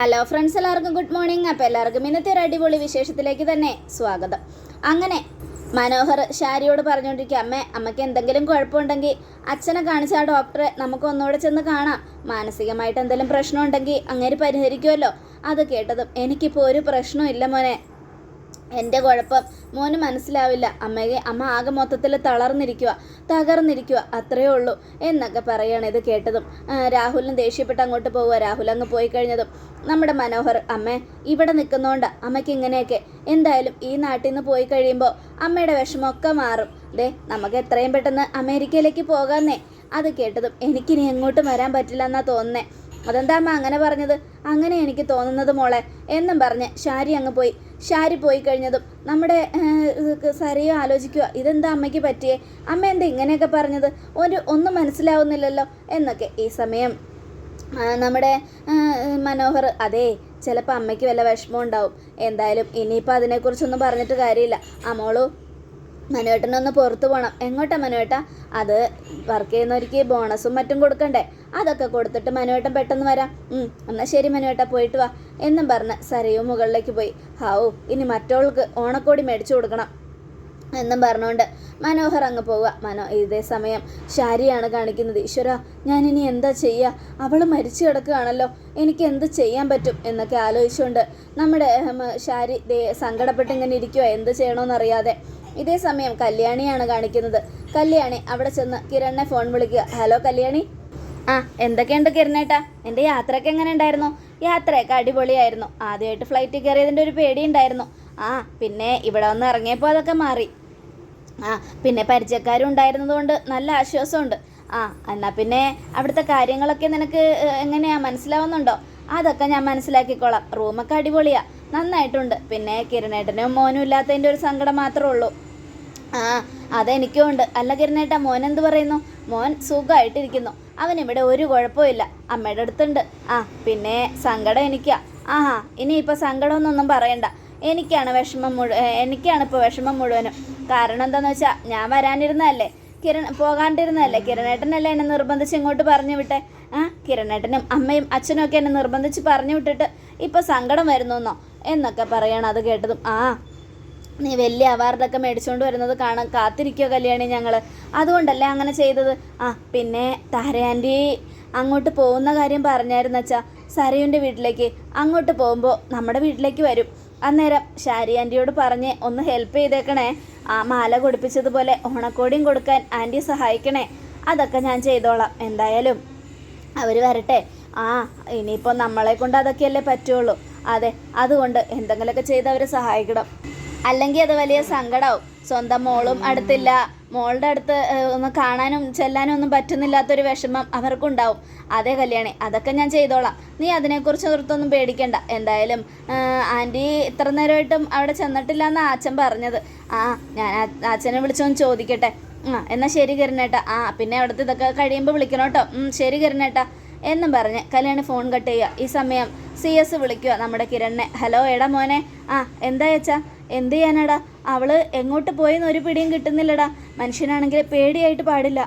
Hello friends എല്ലാവർക്കും good morning അപ്പോൾ എല്ലാവർക്കും ഇന്നത്തെ ഒരു അടിപൊളി വിശേഷത്തിലേക്ക് തന്നെ സ്വാഗതം. അങ്ങനെ മനോഹർ ഷാരിയോട് പറഞ്ഞുകൊണ്ടിരിക്കുക അമ്മേ അമ്മയ്ക്ക് എന്തെങ്കിലും കുഴപ്പമുണ്ടെങ്കിൽ അച്ഛനെ കാണിച്ച ആ ഡോക്ടറെ നമുക്ക് ഒന്നുകൂടെ ചെന്ന് കാണാം. മാനസികമായിട്ട് എന്തെങ്കിലും പ്രശ്നമുണ്ടെങ്കിൽ അങ്ങേര് പരിഹരിക്കുമല്ലോ. അത് കേട്ടതും എനിക്കിപ്പോൾ ഒരു പ്രശ്നവും ഇല്ല മോനെ. എന്റെ കുഴപ്പം. മോന് മനസ്സിലാവില്ല. അമ്മയെ അമ്മ ആകെ മൊത്തത്തിൽ തളർന്നിരിക്കുക തകർന്നിരിക്കുക അത്രയേ ഉള്ളൂ എന്നൊക്കെ പറയാണ് ഇത് കേട്ടതും. രാഹുലിന് ദേഷ്യപ്പെട്ട് അങ്ങോട്ട് പോവുക രാഹുൽ അങ്ങ് പോയി കഴിഞ്ഞതും നമ്മുടെ മനോഹർ അമ്മേ ഇവിടെ നിൽക്കുന്നതുകൊണ്ട് അമ്മയ്ക്ക് ഇങ്ങനെയൊക്കെ. എന്തായാലും ഈ നാട്ടിൽ നിന്ന് പോയി കഴിയുമ്പോൾ അമ്മയുടെ വിഷമമൊക്കെ മാറും. ദേ നമുക്ക് എത്രയും പെട്ടെന്ന് അമേരിക്കയിലേക്ക് പോകാന്നേ. അത് കേട്ടതും എനിക്കിനി എങ്ങോട്ടും വരാൻ പറ്റില്ല എന്നാ തോന്നുന്നേ. അതെന്താ അമ്മ അങ്ങനെ പറഞ്ഞത്? അങ്ങനെ എനിക്ക് തോന്നുന്നത് മോളെ എന്നും പറഞ്ഞ് ഷാരി അങ്ങ് പോയി. ഷാരി പോയി കഴിഞ്ഞതും നമ്മുടെ സരിയോ ആലോചിക്കുക ഇതെന്താ അമ്മയ്ക്ക് പറ്റിയേ? അമ്മ എന്താ ഇങ്ങനെയൊക്കെ പറഞ്ഞത്? ഒരു ഒന്നും മനസ്സിലാവുന്നില്ലല്ലോ? എന്നൊക്കെ ഈ സമയം. നമ്മുടെ മനോഹർ അതെ ചിലപ്പോൾ അമ്മയ്ക്ക് വല്ല വിഷമം ഉണ്ടാവും. എന്തായാലും ഇനിയിപ്പോൾ അതിനെക്കുറിച്ചൊന്നും പറഞ്ഞിട്ട് കാര്യമില്ല. അമ്മോളൂ മനുവേട്ടനൊന്ന് പുറത്തു പോകണം എങ്ങോട്ടാ മനുവേട്ട? അത് വർക്ക് ചെയ്യുന്നവർക്ക് ബോണസും മറ്റും കൊടുക്കണ്ടേ? അതൊക്കെ കൊടുത്തിട്ട് മനുവേട്ടൻ പെട്ടെന്ന് വരാം. ഉം, എന്നാ ശരി മനുവേട്ട പോയിട്ട് വാ. എന്നും പറഞ്ഞ് സരയു മുകളിലേക്ക് പോയി. ഹാവു ഇനി മറ്റവൾക്ക് ഓണക്കോടി മേടിച്ചു കൊടുക്കണം എന്നും പറഞ്ഞുകൊണ്ട് മനോഹർ അങ്ങ് പോവുക. മനോ ഇതേ സമയം ശാരിയാണ് കാണിക്കുന്നത്. ഈശ്വര ഞാനിനി എന്താ ചെയ്യുക അവൾ മരിച്ചു കിടക്കുകയാണല്ലോ. എനിക്ക് എന്ത് ചെയ്യാൻ പറ്റും എന്നൊക്കെ ആലോചിച്ചുകൊണ്ട് നമ്മുടെ ശാരി സങ്കടപ്പെട്ട് ഇങ്ങനെ ഇരിക്കുക എന്ത് ചെയ്യണമെന്നറിയാതെ ഇതേ സമയം കല്യാണിയാണ് കാണിക്കുന്നത്. കല്യാണി അവിടെ ചെന്ന് കിരണിനെ ഫോൺ വിളിക്കുക. ഹലോ കല്യാണി. ആ എന്തൊക്കെയുണ്ട് കിരണേട്ടാ എന്റെ യാത്രയൊക്കെ എങ്ങനെ ഉണ്ടായിരുന്നു? യാത്രയൊക്കെ അടിപൊളിയായിരുന്നു. ആദ്യമായിട്ട് ഫ്ലൈറ്റിൽ കയറിയതിന്റെ ഒരു പേടി ഉണ്ടായിരുന്നു. ആ പിന്നെ ഇവിടെ വന്ന് ഇറങ്ങിയപ്പോൾ അതൊക്കെ മാറി. ആ പിന്നെ പരിചയക്കാരും ഉണ്ടായിരുന്നതുകൊണ്ട് നല്ല ആശ്വാസമുണ്ട്. ആ എന്നാൽ പിന്നെ അവിടുത്തെ കാര്യങ്ങളൊക്കെ നിനക്ക് എങ്ങനെയാ? മനസ്സിലാവുന്നുണ്ടോ? അതൊക്കെ ഞാൻ മനസ്സിലാക്കിക്കോളാം. റൂമൊക്കെ അടിപൊളിയാ. നന്നായിട്ടുണ്ട്. പിന്നെ കിരണേട്ടനും മോനും ഇല്ലാത്തതിന്റെ ഒരു സങ്കടം മാത്രമേ ഉള്ളൂ. ആ അതെനിക്കും ഉണ്ട്. അല്ല കിരണേട്ടാ മോൻ എന്ത് പറയുന്നു? മോൻ സുഖമായിട്ടിരിക്കുന്നു. അവൻ ഇവിടെ ഒരു കുഴപ്പമില്ല അമ്മയുടെ അടുത്തുണ്ട്. ആ പിന്നെ സങ്കടം എനിക്കാ. ആഹാ ഇനിയിപ്പോൾ സങ്കടമൊന്നൊന്നും പറയണ്ട. എനിക്കാണ് വിഷമം മുഴുവൻ എനിക്കാണ് ഇപ്പോൾ വിഷമം മുഴുവനും. കാരണം എന്താണെന്ന് വെച്ചാൽ ഞാൻ വരാനിരുന്നതല്ലേ? കിരൺ പോകാണ്ടിരുന്നതല്ലേ? കിരണേട്ടനല്ലേ എന്നെ നിർബന്ധിച്ച് ഇങ്ങോട്ട് പറഞ്ഞു വിട്ടെ? ആ കിരണേട്ടനും അമ്മയും അച്ഛനും ഒക്കെ എന്നെ നിർബന്ധിച്ച് പറഞ്ഞു വിട്ടിട്ട് ഇപ്പോൾ സങ്കടം വരുന്നു എന്നൊക്കെ പറയണം അത് കേട്ടതും. ആ നീ വലിയ അവാർഡൊക്കെ മേടിച്ചുകൊണ്ട് വരുന്നത് കാണാൻ കാത്തിരിക്കുക കല്യാണി ഞങ്ങൾ അതുകൊണ്ടല്ലേ അങ്ങനെ ചെയ്തത്? ആ പിന്നെ താരയാന്റി അങ്ങോട്ട് പോകുന്ന കാര്യം പറഞ്ഞായിരുന്നു അച്ഛാ. സരയുന്റെ വീട്ടിലേക്ക്. അങ്ങോട്ട് പോകുമ്പോൾ നമ്മുടെ വീട്ടിലേക്ക് വരും. അന്നേരം ഷാരി ആന്റിയോട് പറഞ്ഞ് ഒന്ന് ഹെൽപ്പ് ചെയ്തേക്കണേ. ആ മാല കൊടുപ്പിച്ചതുപോലെ ഓണക്കോടിയും കൊടുക്കാൻ ആന്റി സഹായിക്കണേ. അതൊക്കെ ഞാൻ ചെയ്തോളാം. എന്തായാലും അവർ വരട്ടെ. ആ ഇനിയിപ്പോൾ നമ്മളെ കൊണ്ട് അതൊക്കെയല്ലേ പറ്റുള്ളൂ. അതെ അതുകൊണ്ട് എന്തെങ്കിലുമൊക്കെ ചെയ്ത് അവരെ സഹായിക്കണം. അല്ലെങ്കിൽ അത് വലിയ സങ്കടമാവും സ്വന്തം മോളും അടുത്തില്ല. മോളുടെ അടുത്ത് ഒന്ന് കാണാനും ചെല്ലാനും ഒന്നും പറ്റുന്നില്ലാത്തൊരു വിഷമം അവർക്കുണ്ടാവും. അതേ കല്യാണി അതൊക്കെ ഞാൻ ചെയ്തോളാം. നീ അതിനെക്കുറിച്ച് ഓർത്തൊന്നും പേടിക്കണ്ട. എന്തായാലും ആന്റി ഇത്ര നേരമായിട്ടും അവിടെ ചെന്നിട്ടില്ല എന്ന് അച്ഛൻ പറഞ്ഞത്. ആ ഞാൻ ആച്ചനെ അച്ഛനെ വിളിച്ചൊന്ന് ചോദിക്കട്ടെ. ആ എന്നാൽ ശരി കിരണേട്ടാ. ആ പിന്നെ അവിടുത്തെ ഇതൊക്കെ കഴിയുമ്പോൾ വിളിക്കണം കേട്ടോ. ശരി കിരണേട്ടാ. എന്നും പറഞ്ഞ് കല്യാണി ഫോൺ കട്ട് ചെയ്യുക. ഈ സമയം സി എസ് വിളിക്കുക നമ്മുടെ കിരണിനെ. ഹലോ എടാ മോനെ. ആ എന്താ അച്ഛാ? എന്ത് ചെയ്യാനാടാ? അവൾ എങ്ങോട്ട് പോയെന്ന് ഒരു പിടിയും കിട്ടുന്നില്ലടാ. മനുഷ്യനാണെങ്കിൽ പേടിയായിട്ട് പാടില്ല.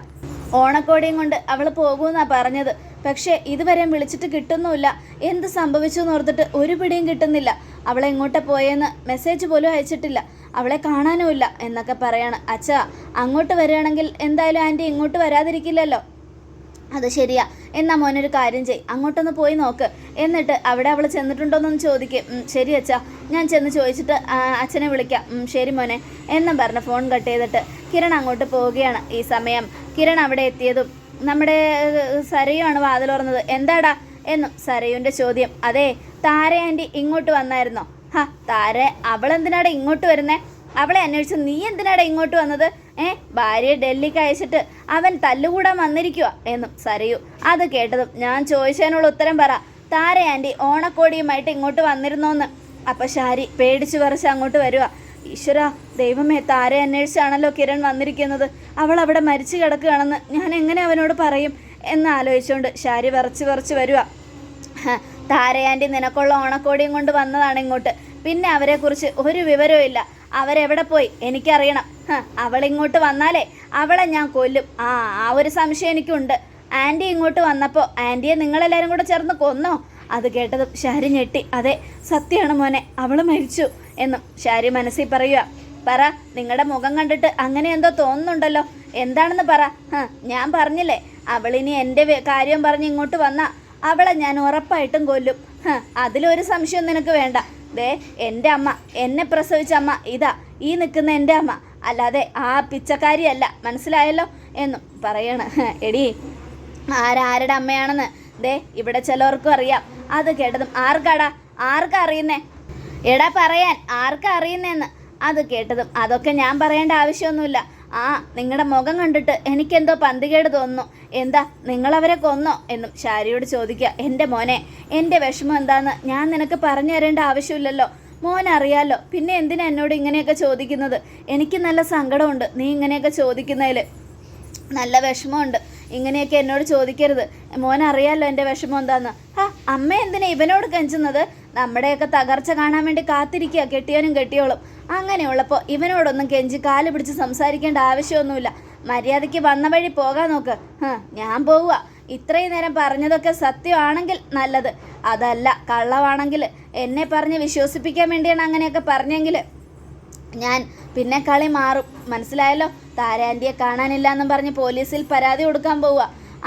ഓണക്കോടിയും കൊണ്ട് അവൾ പോകുമെന്നാ പറഞ്ഞത്. പക്ഷേ ഇതുവരെയും വിളിച്ചിട്ട് കിട്ടുന്നുമില്ല. എന്ത് സംഭവിച്ചു എന്ന് ഓർത്തിട്ട് ഒരു പിടിയും കിട്ടുന്നില്ല. അവളെ എങ്ങോട്ടാ പോയെന്ന് മെസ്സേജ് പോലും അയച്ചിട്ടില്ല. അവളെ കാണാനുമില്ല എന്നൊക്കെ പറയാണ്. അച്ഛാ അങ്ങോട്ട് വരികയാണെങ്കിൽ എന്തായാലും ആന്റി ഇങ്ങോട്ട് വരാതിരിക്കില്ലല്ലോ. അത് ശരിയാ. എന്നാ മോനൊരു കാര്യം ചെയ് അങ്ങോട്ടൊന്ന് പോയി നോക്ക്. എന്നിട്ട് അവിടെ അവൾ ചെന്നിട്ടുണ്ടോയെന്നൊന്ന് ചോദിക്കും. ശരി അച്ഛാ. ഞാൻ ചെന്ന് ചോദിച്ചിട്ട് അച്ഛനെ വിളിക്കാം. ശരി മോനെ. എന്നും പറഞ്ഞ് ഫോൺ കട്ട് ചെയ്തിട്ട് കിരൺ അങ്ങോട്ട് പോവുകയാണ് ഈ സമയം. കിരൺ അവിടെ എത്തിയതും നമ്മുടെ സരയുമാണ് വാതിലുറന്നത് എന്താടാ? എന്നും സരയുന്റെ ചോദ്യം. അതെ താര ആന്റി ഇങ്ങോട്ട് വന്നായിരുന്നോ? ഹാ താര അവളെന്തിനാടാ ഇങ്ങോട്ട് വരുന്നേ? അവളെ അന്വേഷിച്ച് നീ എന്തിനാടാ ഇങ്ങോട്ട് വന്നത്? ഏ ഭാര്യ ഡൽഹിക്ക് അയച്ചിട്ട് അവൻ തല്ലുകൂടാൻ വന്നിരിക്കുക എന്നും സരയു. അത് കേട്ടതും ഞാൻ ചോദിച്ചതിനുള്ള ഉത്തരം പറ. താര ആന്റി ഓണക്കോടിയുമായിട്ട് ഇങ്ങോട്ട് വന്നിരുന്നോന്ന്. അപ്പം ഷാരി പേടിച്ചു പറിച്ച് അങ്ങോട്ട് വരിക ഈശ്വര ദൈവമേ താര അന്വേഷിച്ചാണല്ലോ കിരൺ വന്നിരിക്കുന്നത്. അവൾ അവിടെ മരിച്ചു കിടക്കുകയാണെന്ന് ഞാൻ എങ്ങനെ അവനോട് പറയും? എന്ന് ആലോചിച്ചുകൊണ്ട് ഷാരി വിറച്ച് വിറച്ച് വരിക താരയാന്റി നിനക്കുള്ള ഓണക്കോടിയും കൊണ്ട് വന്നതാണ് ഇങ്ങോട്ട്. പിന്നെ അവരെക്കുറിച്ച് ഒരു വിവരവും ഇല്ല അവരെവിടെ പോയി? എനിക്കറിയണം. അവളിങ്ങോട്ട് വന്നാലേ അവളെ ഞാൻ കൊല്ലും. ആ ആ ഒരു സംശയം എനിക്കുണ്ട്. ആന്റി ഇങ്ങോട്ട് വന്നപ്പോൾ ആന്റിയെ നിങ്ങളെല്ലാവരും കൂടെ ചേർന്ന് കൊന്നോ? അത് കേട്ടതും ഷാരി ഞെട്ടി. അതെ സത്യമാണ് മോനെ അവൾ മരിച്ചു എന്നും ഷാരി മനസ്സിൽ പറയുക. പറ നിങ്ങളുടെ മുഖം കണ്ടിട്ട് അങ്ങനെ എന്തോ തോന്നുന്നുണ്ടല്ലോ. എന്താണെന്ന് പറ. ഞാൻ പറഞ്ഞില്ലേ അവളിനി എന്റെ കാര്യം പറഞ്ഞ് ഇങ്ങോട്ട് വന്നാ അവളെ ഞാൻ ഉറപ്പായിട്ടും കൊല്ലും. അതിലൊരു സംശയം നിനക്ക് വേണ്ട. ദേ എന്റെ അമ്മ എന്നെ പ്രസവിച്ച അമ്മ ഇതാ ഈ നിൽക്കുന്ന എന്റെ അമ്മ. അല്ലാതെ ആ പിച്ചക്കാരിയല്ല. മനസ്സിലായല്ലോ? എന്നും പറയണ. എടി ആരാരുടെ അമ്മയാണെന്ന്? ദേ ഇവിടെ ചിലവർക്കും അറിയാം. അത് കേട്ടതും ആർക്കാടാ? ആർക്കാ അറിയുന്നേ? എടാ പറയാൻ ആർക്കാ അറിയുന്നേന്ന്? അത് കേട്ടതും അതൊക്കെ ഞാൻ പറയേണ്ട ആവശ്യമൊന്നുമില്ല. ആ നിങ്ങളുടെ മുഖം കണ്ടിട്ട് എനിക്കെന്തോ പന്തികേട് തോന്നുന്നു. എന്താ നിങ്ങളവരെ കൊന്നോ? എന്നും ഷാരിയോട് ചോദിക്കുക. എന്റെ മോനെ എന്റെ വിഷമം എന്താന്ന് ഞാൻ നിനക്ക് പറഞ്ഞു തരേണ്ട ആവശ്യമില്ലല്ലോ. മോൻ അറിയാലോ പിന്നെ എന്തിനാ എന്നോട് ഇങ്ങനെയൊക്കെ ചോദിക്കുന്നത്? എനിക്ക് നല്ല സങ്കടമുണ്ട് നീ ഇങ്ങനെയൊക്കെ ചോദിക്കുന്നതിൽ നല്ല വിഷമമുണ്ട് ഇങ്ങനെയൊക്കെ എന്നോട് ചോദിക്കരുത്. മോൻ അറിയാലോ എന്റെ വിഷമം എന്താന്ന്? ആ അമ്മ എന്തിനാ ഇവനോട് കെഞ്ചുന്നത്? നമ്മുടെയൊക്കെ തകർച്ച കാണാൻ വേണ്ടി കാത്തിരിക്കുക കെട്ടിയവനും കെട്ടിയോളും അങ്ങനെയുള്ളപ്പോൾ ഇവനോടൊന്നും കെഞ്ചി കാൽ പിടിച്ച് സംസാരിക്കേണ്ട ആവശ്യമൊന്നുമില്ല. മര്യാദയ്ക്ക് വന്ന വഴി പോകാൻ നോക്ക്. ഞാൻ പോവുക. ഇത്രയും നേരം പറഞ്ഞതൊക്കെ സത്യമാണെങ്കിൽ നല്ലത്. അതല്ല കള്ളവാണെങ്കിൽ എന്നെ പറഞ്ഞ് വിശ്വസിപ്പിക്കാൻ വേണ്ടിയാണ് അങ്ങനെയൊക്കെ പറഞ്ഞെങ്കിൽ ഞാൻ പിന്നെ കളി മാറും. മനസ്സിലായല്ലോ? താരാന്റിയെ കാണാനില്ല എന്നും പറഞ്ഞ് പോലീസിൽ പരാതി കൊടുക്കാൻ പോവുക.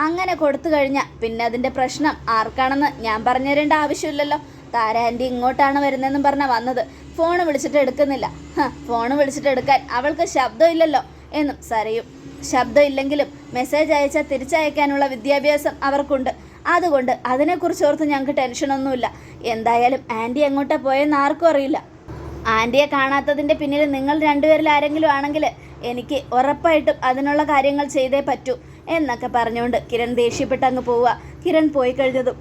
അങ്ങനെ കൊടുത്തു കഴിഞ്ഞാൽ പിന്നെ അതിന്റെ പ്രശ്നം ആർക്കാണെന്ന് ഞാൻ പറഞ്ഞു തരേണ്ട ആവശ്യമില്ലല്ലോ. താരാന്റി ഇങ്ങോട്ടാണ് വരുന്നതെന്നും പറഞ്ഞാൽ വന്നത്. ഫോൺ വിളിച്ചിട്ട് എടുക്കുന്നില്ല. ഫോൺ വിളിച്ചിട്ട് എടുക്കാൻ അവൾക്ക് ശബ്ദമില്ലല്ലോ എന്നും സരയും. ശബ്ദം ഇല്ലെങ്കിലും മെസ്സേജ് അയച്ചാൽ തിരിച്ചയക്കാനുള്ള വിദ്യാഭ്യാസം അവർക്കുണ്ട്. അതുകൊണ്ട് അതിനെക്കുറിച്ച് ഓർത്ത് ഞങ്ങൾക്ക് ടെൻഷനൊന്നുമില്ല. എന്തായാലും ആന്റി എങ്ങോട്ടാ പോയെന്ന് ആർക്കും അറിയില്ല. ആന്റിയെ കാണാത്തതിന്റെ പിന്നിൽ നിങ്ങൾ രണ്ടുപേരിൽ ആരെങ്കിലും ആണെങ്കിൽ എനിക്ക് ഉറപ്പായിട്ടും അതിനുള്ള കാര്യങ്ങൾ ചെയ്തേ പറ്റൂ എന്നൊക്കെ പറഞ്ഞുകൊണ്ട് കിരൺ ദേഷ്യപ്പെട്ട് അങ്ങ് പോവുക. കിരൺ പോയി കഴിഞ്ഞതും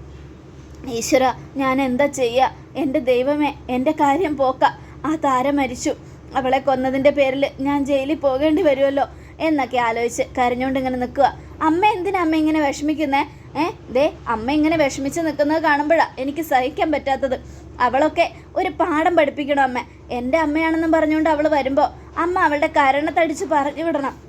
ഈശ്വര ഞാൻ എന്താ ചെയ്യുക എന്റെ ദൈവമേ എന്റെ കാര്യം പോക്ക. ആ താരം മരിച്ചു. അവളെ കൊന്നതിന്റെ പേരിൽ ഞാൻ ജയിലിൽ പോകേണ്ടി വരുമല്ലോ. എന്നൊക്കെ ആലോചിച്ച് കരഞ്ഞുകൊണ്ട് ഇങ്ങനെ നിൽക്കുക. അമ്മ എന്തിനാ അമ്മ ഇങ്ങനെ വിഷമിക്കുന്നേ? ഏ? ദേ അമ്മ ഇങ്ങനെ വിഷമിച്ച് നിൽക്കുന്നത് കാണുമ്പോഴാണ് എനിക്ക് സഹിക്കാൻ പറ്റാത്തത്. അവളൊക്കെ ഒരു പാഠം പഠിപ്പിക്കണം അമ്മ. എന്റെ അമ്മയാണെന്നും പറഞ്ഞുകൊണ്ട് അവൾ വരുമ്പോൾ അമ്മ അവളുടെ കരണത്തടിച്ച് പറഞ്ഞു വിടണം.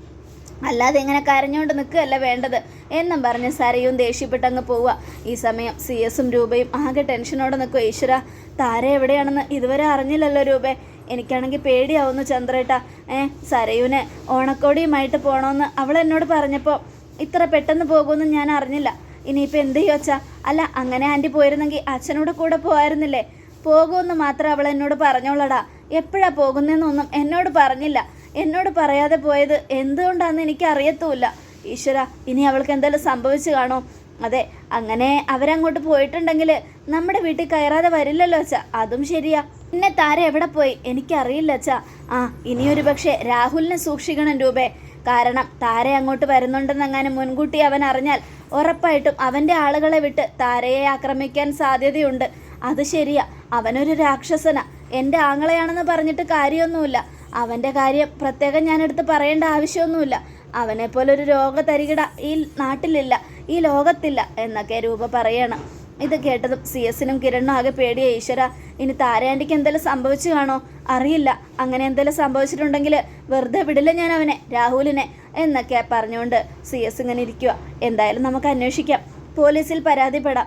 അല്ലാതെ ഇങ്ങനെ കരഞ്ഞുകൊണ്ട് നിൽക്കുകയല്ല വേണ്ടത് എന്നും പറഞ്ഞ് സരയും ദേഷ്യപ്പെട്ടങ്ങ് പോവുക. ഈ സമയം സി എസും രൂപയും ആകെ ടെൻഷനോടെ നിൽക്കുക. ഈശ്വര താര എവിടെയാണെന്ന് ഇതുവരെ അറിഞ്ഞില്ലല്ലോ രൂപേ. എനിക്കാണെങ്കിൽ പേടിയാവുന്നു ചന്ദ്രേട്ട. ഏ സരയുന് ഓണക്കോടിയുമായിട്ട് പോകണമെന്ന് അവൾ എന്നോട് പറഞ്ഞപ്പോൾ ഇത്ര പെട്ടെന്ന് പോകുമെന്ന് ഞാൻ അറിഞ്ഞില്ല. ഇനിയിപ്പോൾ എന്ത് ചെയ്യും അല്ല അങ്ങനെ ആന്റി പോയിരുന്നെങ്കിൽ അച്ഛനോട് കൂടെ പോകായിരുന്നില്ലേ പോകുമെന്ന് മാത്രം അവൾ എന്നോട് പറഞ്ഞോളടാ. എപ്പോഴാ പോകുന്നതെന്നൊന്നും എന്നോട് പറഞ്ഞില്ല. എന്നോട് പറയാതെ പോയത് എന്തുകൊണ്ടാണെന്ന് എനിക്ക് അറിയത്തുമില്ല ഈശ്വര ഇനി അവൾക്ക് എന്തെങ്കിലും സംഭവിച്ചു കാണോ അതെ അങ്ങനെ അവരങ്ങോട്ട് പോയിട്ടുണ്ടെങ്കിൽ നമ്മുടെ വീട്ടിൽ കയറാതെ വരില്ലല്ലോ അച്ഛ. അതും ശരിയാ. പിന്നെ താര എവിടെ പോയി? എനിക്കറിയില്ല അച്ഛ. ആ ഇനിയൊരു പക്ഷേ രാഹുലിനെ സൂക്ഷിക്കണം രൂപേ. കാരണം താര അങ്ങോട്ട് വരുന്നുണ്ടെന്നെങ്ങാനും മുൻകൂട്ടി അവൻ അറിഞ്ഞാൽ ഉറപ്പായിട്ടും അവന്റെ ആളുകളെ വിട്ട് താരയെ ആക്രമിക്കാൻ സാധ്യതയുണ്ട്. അത് ശരിയാ. അവനൊരു രാക്ഷസന. എന്റെ ആങ്ങളെയാണെന്ന് പറഞ്ഞിട്ട് കാര്യമൊന്നുമില്ല. അവന്റെ കാര്യം പ്രത്യേകം ഞാനെടുത്ത് പറയേണ്ട ആവശ്യമൊന്നുമില്ല. അവനെപ്പോലൊരു രോഗതരികിട ഈ നാട്ടിലില്ല. ഈ ലോകത്തില്ല എന്നൊക്കെ രൂപ പറയണം. ഇത് കേട്ടതും സി എസിനും കിരണിനും ആകെ പേടിയ ഈശ്വര ഇനി താരാണ്ടിക്ക് എന്തെങ്കിലും സംഭവിച്ചു കാണോ? അറിയില്ല. അങ്ങനെ എന്തെങ്കിലും സംഭവിച്ചിട്ടുണ്ടെങ്കിൽ വെറുതെ വിടില്ല ഞാൻ അവനെ രാഹുലിനെ എന്നൊക്കെ പറഞ്ഞുകൊണ്ട് സി എസ് ഇങ്ങനെ ഇരിക്കുക എന്തായാലും നമുക്ക് അന്വേഷിക്കാം. പോലീസിൽ പരാതിപ്പെടാം.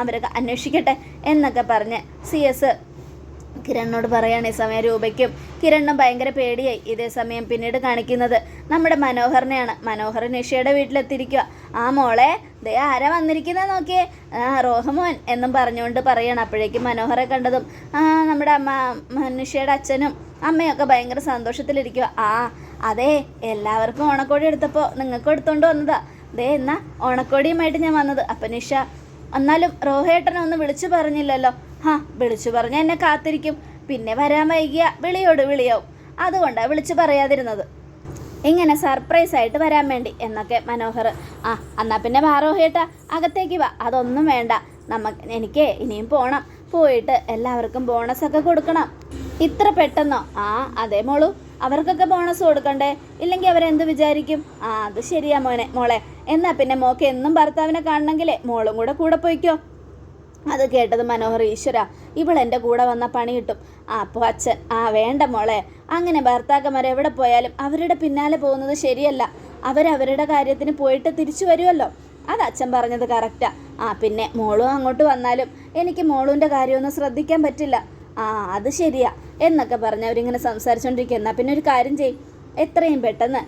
അവരൊക്കെ അന്വേഷിക്കട്ടെ എന്നൊക്കെ പറഞ്ഞ് സി എസ് കിരണിനോട് പറയാണ് ഈ സമയം രൂപയ്ക്കും കിരണിനും ഭയങ്കര പേടിയായി. ഇതേ സമയം പിന്നീട് കാണിക്കുന്നത് നമ്മുടെ മനോഹറിനെയാണ് മനോഹർ നിഷയുടെ വീട്ടിലെത്തിയിരിക്കുക ആ മോളെ ദേ ആരാ വന്നിരിക്കുന്നത് നോക്കിയേ? ആ റോഹമോൻ എന്നും പറഞ്ഞുകൊണ്ട് പറയണം. അപ്പോഴേക്കും മനോഹറെ കണ്ടതും ആ നമ്മുടെ അമ്മ നിഷയുടെ അച്ഛനും അമ്മയൊക്കെ ഭയങ്കര സന്തോഷത്തിലിരിക്കുക ആ അതെ എല്ലാവർക്കും ഓണക്കോടി എടുത്തപ്പോൾ നിങ്ങൾക്ക് എടുത്തുകൊണ്ട് വന്നതാ. ദേ എന്നാ ഓണക്കോടിയുമായിട്ട് ഞാൻ വന്നത്. അപ്പം നിഷ എന്നാലും റോഹേട്ടനെ ഒന്ന് വിളിച്ചു പറഞ്ഞില്ലല്ലോ. ഹാ വിളിച്ചു പറഞ്ഞ എന്നെ കാത്തിരിക്കും. പിന്നെ വരാൻ വൈകിയ വിളിയോട് വിളിയാവും. അതുകൊണ്ടാണ് വിളിച്ചു പറയാതിരുന്നത്. ഇങ്ങനെ സർപ്രൈസ് ആയിട്ട് വരാൻ വേണ്ടി എന്നൊക്കെ മനോഹർ. ആ എന്നാൽ പിന്നെ വാ അകത്തേക്ക് വാ. അതൊന്നും വേണ്ട. നമുക്ക് എനിക്ക് ഇനിയും പോകണം പോയിട്ട് എല്ലാവർക്കും ബോണസ് ഒക്കെ കൊടുക്കണം. ഇത്ര പെട്ടെന്നോ? ആ അതേ മോളു. അവർക്കൊക്കെ ബോണസ് കൊടുക്കണ്ടേ? ഇല്ലെങ്കിൽ അവരെന്ത് വിചാരിക്കും? ആ അത് ശരിയാ മോനെ മോളെ. എന്നാൽ പിന്നെ മോക്ക് എന്നും ഭർത്താവിനെ കാണണമെങ്കിലേ മോളും കൂടെ കൂടെ പോയിക്കോ. അത് കേട്ടത് മനോഹർ ഈശ്വര. ഇവൾ എന്റെ കൂടെ വന്ന പണി കിട്ടും. ആ അപ്പോൾ അച്ഛൻ. ആ വേണ്ട മോളെ. അങ്ങനെ ഭർത്താക്കന്മാർ എവിടെ പോയാലും അവരുടെ പിന്നാലെ പോകുന്നത് ശരിയല്ല. അവരവരുടെ കാര്യത്തിന് പോയിട്ട് തിരിച്ചു വരുമല്ലോ അത് അച്ഛൻ പറഞ്ഞത് കറക്റ്റാ. ആ പിന്നെ മോളും അങ്ങോട്ട് വന്നാലും എനിക്ക് മോളുവിന്റെ കാര്യമൊന്നും ശ്രദ്ധിക്കാൻ പറ്റില്ല. ആ അത് ശരിയാ. എന്നൊക്കെ പറഞ്ഞ് അവരിങ്ങനെ സംസാരിച്ചുകൊണ്ടിരിക്കുക എന്നാൽ പിന്നെ ഒരു കാര്യം ചെയ്യും. എത്രയും പെട്ടെന്ന്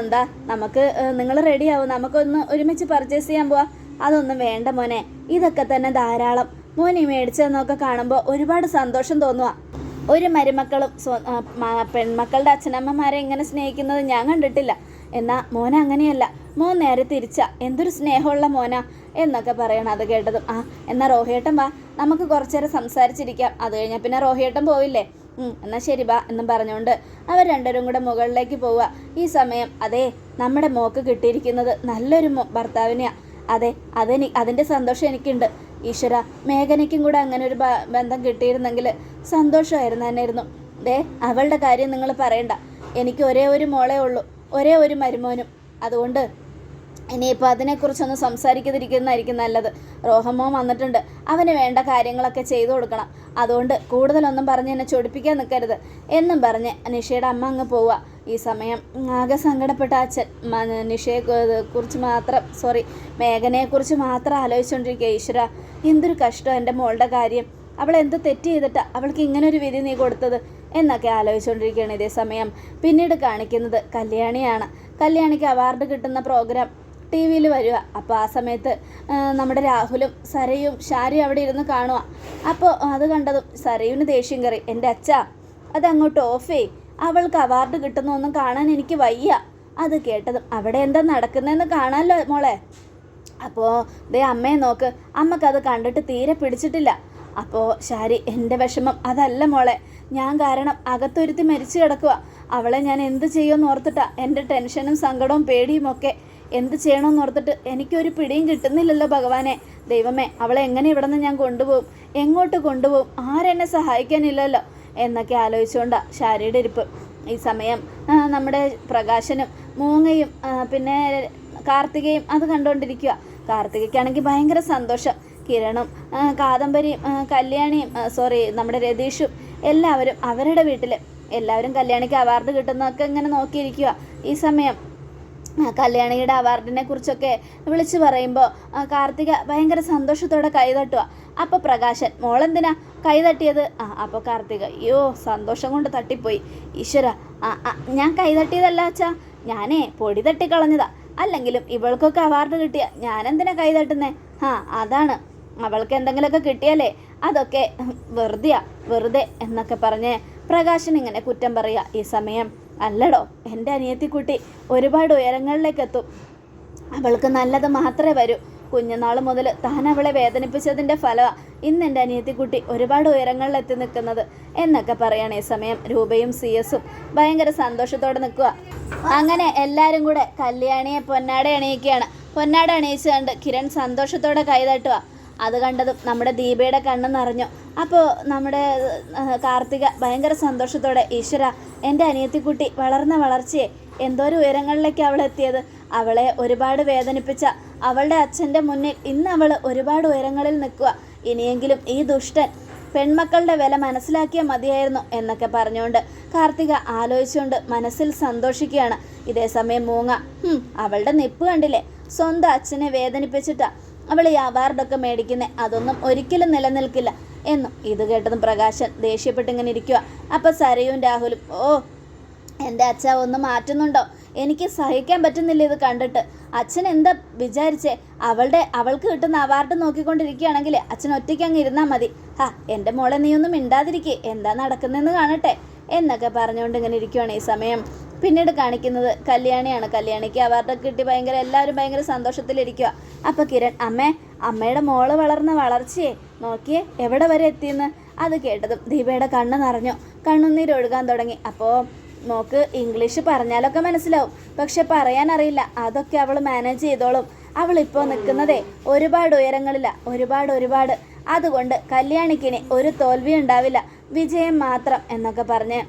എന്താ നമുക്ക് നിങ്ങൾ റെഡിയാവും നമുക്കൊന്ന് ഒരുമിച്ച് പർച്ചേസ് ചെയ്യാൻ പോവാം. അതൊന്നും വേണ്ട മോനെ. ഇതൊക്കെ തന്നെ ധാരാളം. മോനെ മേടിച്ചതെന്നൊക്കെ കാണുമ്പോൾ ഒരുപാട് സന്തോഷം തോന്നുക ഒരു മരുമക്കളും പെൺമക്കളുടെ അച്ഛനമ്മമാരെ ഇങ്ങനെ സ്നേഹിക്കുന്നത് ഞാൻ കണ്ടിട്ടില്ല. എന്നാൽ മോൻ അങ്ങനെയല്ല. മോൻ നേരെ തിരിച്ച. എന്തൊരു സ്നേഹമുള്ള മോനാ എന്നൊക്കെ പറയണം അത് കേട്ടതും. ആ എന്നാൽ റോഹിയേട്ടൻ വാ. നമുക്ക് കുറച്ചേരം സംസാരിച്ചിരിക്കാം. അത് കഴിഞ്ഞാൽ പിന്നെ റോഹിയേട്ടൻ പോവില്ലേ? എന്നാൽ എന്നാ ശരി ബാ എന്നും പറഞ്ഞുകൊണ്ട് അവർ രണ്ടുപേരും കൂടെ മുകളിലേക്ക് പോവുക. ഈ സമയം അതെ നമ്മുടെ മോക്ക് കിട്ടിയിരിക്കുന്നത് നല്ലൊരു മോ- ഭർത്താവിനെയാ. അതെ അതെനി അതിന്റെ സന്തോഷം എനിക്കുണ്ട്. ഈശ്വര മേഘനയ്ക്കും കൂടെ അങ്ങനെ ഒരു ബന്ധം കിട്ടിയിരുന്നെങ്കിൽ സന്തോഷമായിരുന്നു തന്നെയായിരുന്നു. ദേ അവളുടെ കാര്യം നിങ്ങൾ പറയണ്ട. എനിക്ക് ഒരേ ഒരു മോളേ ഉള്ളൂ ഒരേ ഒരു മരുമോനും. അതുകൊണ്ട് ഇനിയിപ്പോൾ അതിനെക്കുറിച്ചൊന്നും സംസാരിക്കാതിരിക്കുന്നതായിരിക്കും നല്ലത്. റോഹമോൻ വന്നിട്ടുണ്ട് അവന് വേണ്ട കാര്യങ്ങളൊക്കെ ചെയ്തു കൊടുക്കണം. അതുകൊണ്ട് കൂടുതലൊന്നും പറഞ്ഞ് എന്നെ ചൊടിപ്പിക്കാൻ നിൽക്കരുത്. എന്നും പറഞ്ഞ് നിഷയുടെ അമ്മ അങ്ങ് പോവുക. ഈ സമയം. ആകെ സങ്കടപ്പെട്ട അച്ഛൻ നിഷയെ കുറിച്ച് മാത്രം സോറി മേഘനയെക്കുറിച്ച് മാത്രം ആലോചിച്ചുകൊണ്ടിരിക്കുക ഈശ്വര. എന്തൊരു കഷ്ടം എന്റെ മോളുടെ കാര്യം. അവൾ എന്ത് തെറ്റ് ചെയ്തിട്ടാ അവൾക്ക് ഇങ്ങനെ ഒരു വിധി നീ കൊടുത്തത് എന്നൊക്കെ ആലോചിച്ചുകൊണ്ടിരിക്കുകയാണ് ഇതേ സമയം. പിന്നീട് കാണിക്കുന്നത് കല്യാണിയാണ്. കല്യാണിക്ക് അവാർഡ് കിട്ടുന്ന പ്രോഗ്രാം ടി വിയിൽ വരിക. അപ്പോൾ ആ സമയത്ത് നമ്മുടെ രാഹുലും സരയും ഷാരിയും അവിടെ ഇരുന്ന് കാണുക. അപ്പോൾ അത് കണ്ടതും സരയുവിന് ദേഷ്യം കയറി. എന്റെ അച്ഛ അതങ്ങോട്ട് ഓഫ് ചെയ് അവൾക്ക് അവാർഡ് കിട്ടുന്നൊന്നും കാണാൻ എനിക്ക് വയ്യ. അത് കേട്ടതും അവിടെ എന്താ നടക്കുന്നതെന്ന് കാണാമല്ലോ മോളെ. അപ്പോൾ ദേ അമ്മയെ നോക്ക്. അമ്മക്കത് കണ്ടിട്ട് തീരെ പിടിച്ചിട്ടില്ല. അപ്പോൾ ശാരി എന്റെ വിഷമം അതല്ല മോളെ. ഞാൻ കാരണം അകത്തൊരുത്തി മരിച്ചു കിടക്കുക അവളെ ഞാൻ എന്ത് ചെയ്യുമെന്ന് ഓർത്തിട്ടാ എന്റെ ടെൻഷനും സങ്കടവും പേടിയും ഒക്കെ. എന്ത് ചെയ്യണമെന്ന് ഓർത്തിട്ട് എനിക്കൊരു പിടിയും കിട്ടുന്നില്ലല്ലോ ഭഗവാനെ. ദൈവമേ അവളെ എങ്ങനെ ഇവിടെ നിന്ന് ഞാൻ കൊണ്ടുപോകും? എങ്ങോട്ട് കൊണ്ടുപോകും? ആരെന്നെ സഹായിക്കാനില്ലല്ലോ. എന്നൊക്കെ ആലോചിച്ചുകൊണ്ടാണ് ശാരിയുടെ ഇരിപ്പ്. ഈ സമയം നമ്മുടെ പ്രകാശനും മൂങ്ങയും പിന്നെ കാർത്തികയും അത് കണ്ടുകൊണ്ടിരിക്കുക കാർത്തികയ്ക്കാണെങ്കിൽ ഭയങ്കര സന്തോഷം. കിരണും കാദംബരിയും കല്യാണിയും സോറി നമ്മുടെ രതീഷും എല്ലാവരും അവരുടെ വീട്ടിൽ എല്ലാവരും കല്യാണിക്ക് അവാർഡ് കിട്ടുന്നതൊക്കെ ഇങ്ങനെ നോക്കിയിരിക്കുക ഈ സമയം കല്യാണിയുടെ അവാർഡിനെ കുറിച്ചൊക്കെ വിളിച്ചു പറയുമ്പോൾ കാർത്തിക ഭയങ്കര സന്തോഷത്തോടെ കൈതട്ടുക അപ്പോൾ പ്രകാശൻ മോളെന്തിനാ കൈതട്ടിയത് ആ അപ്പോൾ കാർത്തിക അയ്യോ സന്തോഷം കൊണ്ട് തട്ടിപ്പോയി. ഈശ്വര ആ ഞാൻ കൈതട്ടിയതല്ല അച്ഛാ. ഞാനേ പൊടി തട്ടിക്കളഞ്ഞതാ. അല്ലെങ്കിലും ഇവൾക്കൊക്കെ അവാർഡ് കിട്ടിയ ഞാനെന്തിനാ കൈ തട്ടുന്നേ? ആ അതാണ്. അവൾക്ക് എന്തെങ്കിലുമൊക്കെ കിട്ടിയാലേ അതൊക്കെ വെറുതെയാ വെറുതെ എന്നൊക്കെ പറഞ്ഞ് പ്രകാശൻ ഇങ്ങനെ കുറ്റം പറയുക ഈ സമയം അല്ലടോ എന്റെ അനിയത്തിക്കുട്ടി ഒരുപാട് ഉയരങ്ങളിലേക്ക് എത്തും അവൾക്ക് നല്ലത് മാത്രമേ വരൂ. കുഞ്ഞുനാൾ മുതൽ താൻ അവളെ വേദനിപ്പിച്ചതിന്റെ ഫലമാണ് ഇന്ന് എന്റെ അനിയത്തിക്കുട്ടി ഒരുപാട് ഉയരങ്ങളിൽ എത്തി നിൽക്കുന്നത് എന്നൊക്കെ ഈ സമയം. രൂപയും സി എസും ഭയങ്കര സന്തോഷത്തോടെ നിൽക്കുക. അങ്ങനെ എല്ലാവരും കൂടെ കല്യാണിയെ പൊന്നാട അണിയിക്കുകയാണ്. പൊന്നാട അണിയിച്ച് കണ്ട് കിരൺ സന്തോഷത്തോടെ കൈതട്ടുക അത് കണ്ടതും നമ്മുടെ ദീപയുടെ കണ്ണ് നിറഞ്ഞു. അപ്പോൾ നമ്മുടെ കാർത്തിക ഭയങ്കര സന്തോഷത്തോടെ ഈശ്വര എന്റെ അനിയത്തിക്കുട്ടി വളർന്ന വളർച്ചയെ എന്തോരം ഉയരങ്ങളിലേക്ക് അവൾ എത്തിയത്. അവളെ ഒരുപാട് വേദനിപ്പിച്ച അവളുടെ അച്ഛന്റെ മുന്നിൽ ഇന്ന് അവൾ ഒരുപാട് ഉയരങ്ങളിൽ നിൽക്കുക. ഇനിയെങ്കിലും ഈ ദുഷ്ടൻ പെൺമക്കളുടെ വില മനസ്സിലാക്കിയ മതിയായിരുന്നു എന്നൊക്കെ പറഞ്ഞുകൊണ്ട് കാർത്തിക ആലോചിച്ചുകൊണ്ട് മനസ്സിൽ സന്തോഷിക്കുകയാണ്. ഇതേ സമയം മൂങ്ങ "ഹും, അവളുടെ നിപ്പ് കണ്ടില്ലേ? സ്വന്തം അച്ഛനെ വേദനിപ്പിച്ചിട്ടാ അവൾ ഈ അവാർഡൊക്കെ മേടിക്കുന്നത് അതൊന്നും ഒരിക്കലും നിലനിൽക്കില്ല. എന്നും ഇത് കേട്ടതും പ്രകാശൻ ദേഷ്യപ്പെട്ടിങ്ങനെ ഇരിക്കുക അപ്പം സരയും രാഹുലും ഓ എന്റെ അച്ഛ ഒന്ന് മാറ്റുന്നുണ്ടോ? എനിക്ക് സഹിക്കാൻ പറ്റുന്നില്ല ഇത് കണ്ടിട്ട്. അച്ഛൻ എന്താ വിചാരിച്ചേ? അവളുടെ അവൾക്ക് കിട്ടുന്ന അവാർഡ് നോക്കിക്കൊണ്ടിരിക്കുകയാണെങ്കിൽ അച്ഛൻ ഒറ്റയ്ക്ക് അങ്ങ് ഇരുന്നാൽ മതി. ഹാ എന്റെ മോളെ നീ ഒന്നും മിണ്ടാതിരിക്കേ. എന്താ നടക്കുന്നതെന്ന് കാണട്ടെ. എന്നൊക്കെ പറഞ്ഞുകൊണ്ട് ഇങ്ങനെ ഇരിക്കുവാണ് ഈ സമയം. പിന്നീട് കാണിക്കുന്നത് കല്യാണിയാണ്. കല്യാണിക്ക് അവാർഡൊക്കെ കിട്ടി ഭയങ്കര എല്ലാവരും ഭയങ്കര സന്തോഷത്തിലിരിക്കുക അപ്പോൾ കിരൺ അമ്മേ അമ്മയുടെ മോൾ വളർന്ന വളർച്ചയെ നോക്കിയേ എവിടെ വരെ എത്തിയെന്ന്? അത് കേട്ടതും ദീപയുടെ കണ്ണ് നിറഞ്ഞു. കണ്ണുനീര് ഒഴുകാൻ തുടങ്ങി. അപ്പോൾ മോക്ക് ഇംഗ്ലീഷ് പറഞ്ഞാലൊക്കെ മനസ്സിലാവും. പക്ഷെ പറയാൻ അറിയില്ല അതൊക്കെ അവൾ മാനേജ് ചെയ്തോളും. അവൾ ഇപ്പോൾ നിൽക്കുന്നതേ ഒരുപാട് ഉയരങ്ങളില്ല ഒരുപാട് ഒരുപാട്. അതുകൊണ്ട് കല്യാണിക്കിനി ഒരു തോൽവി ഉണ്ടാവില്ല. വിജയം മാത്രം എന്നൊക്കെ പറഞ്ഞ്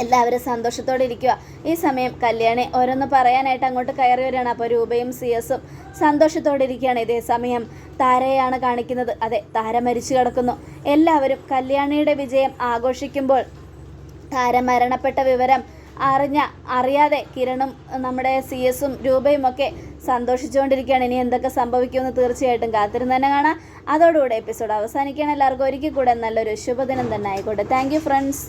എല്ലാവരും സന്തോഷത്തോടെ ഇരിക്കുക ഈ സമയം കല്യാണി ഓരോന്ന് പറയാനായിട്ട് അങ്ങോട്ട് കയറി വരികയാണ്. അപ്പോൾ രൂപയും സി എസും സന്തോഷത്തോടെ ഇരിക്കുകയാണ്. ഇതേ സമയം താരയാണ് കാണിക്കുന്നത്. അതെ താര മരിച്ചു കിടക്കുന്നു. എല്ലാവരും കല്യാണിയുടെ വിജയം ആഘോഷിക്കുമ്പോൾ താര മരണപ്പെട്ട വിവരം അറിഞ്ഞ അറിയാതെ കിരണും നമ്മുടെ സി എസും രൂപയും ഒക്കെ സന്തോഷിച്ചുകൊണ്ടിരിക്കുകയാണ്. ഇനി എന്തൊക്കെ സംഭവിക്കുമെന്ന് തീർച്ചയായിട്ടും കാത്തിരുന്ന് തന്നെ കാണാം. അതോടുകൂടെ എപ്പിസോഡ് അവസാനിക്കുകയാണ്. എല്ലാവർക്കും ഒരിക്കൽ കൂടെ നല്ലൊരു ശുഭദിനം തന്നെ ആയിക്കോട്ടെ. Thank friends